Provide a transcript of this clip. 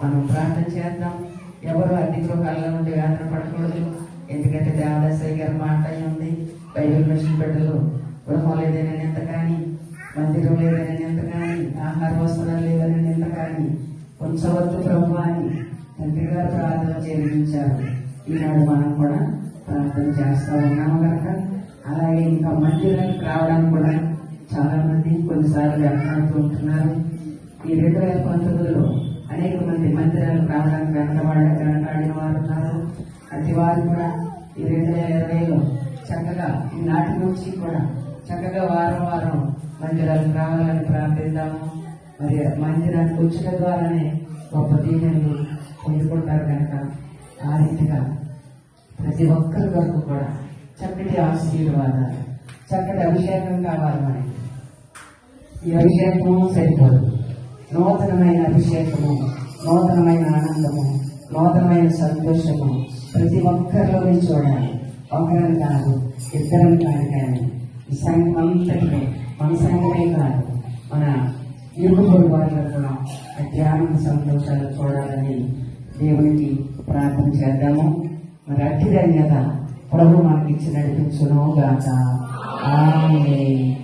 మనం ప్రార్థన చేద్దాం. ఎవరు అద్దె గృహాల్లో నుండి వేదన పడకూడదు. ఎందుకంటే దేవదాసయ్య గారి మాట ఉంది. బైబిల్ మిషన్ బిడ్డలు గృహం లేదని ఎంత కానీ మందిరం లేదని ఎంత కానీ ఆహార వస్త్రాలు లేదని ఎంత కానీ ఉంచవద్దు ప్రభు అని తండ్రి గారు ప్రార్థన చేయించారు. ఈనాడు మనం కూడా ప్రార్థన చేస్తూ ఉన్నాము కనుక అలాగే ఇంకా మందిరానికి రావడానికి కూడా చాలా మంది కొన్నిసార్లు వెనకాడుతూ ఉంటున్నారు. ఈ రెండు వేల పంతొమ్మిదిలో అనేక మంది మందిరాలకు రావడానికి వెనకబడ వెనకాడిన వారు ఉన్నారు అతి వారు కూడా ఈ రెండు వేల ఇరవైలో చక్కగా ఈ నాటి నుంచి కూడా చక్కగా వారం వారం మందిరాలకు రావాలని ప్రార్థిద్దాము. మరి మందిరానికి వచ్చిన ద్వారానే గొప్ప దీవెనలు పొందుకుంటారు కనుక ఆ రీతిగా ప్రతి ఒక్కరి వరకు కూడా చక్కటి ఆశీర్వాదాలు చక్కటి అభిషేకం కావాలి మనకి. ఈ అభిషేకము సరిపోదు. నూతనమైన అభిషేకము నూతనమైన ఆనందము నూతనమైన సంతోషము ప్రతి ఒక్కరిలోనే చూడాలి. ఒకరిని కాదు ఇద్దరిని కాదు కానీ ఈ సంఘం అంతటిలో మన సంఘమే కాదు మన ఇరుగు పొరుగు వారిలో కూడా ధ్యానం సంతోషాలు చూడాలని దేవునికి ప్రార్థన చేద్దాము. మరి అట్టి ధన్యత ప్రభు మనకి ఇచ్చి నడిపించును గాక. ఆమె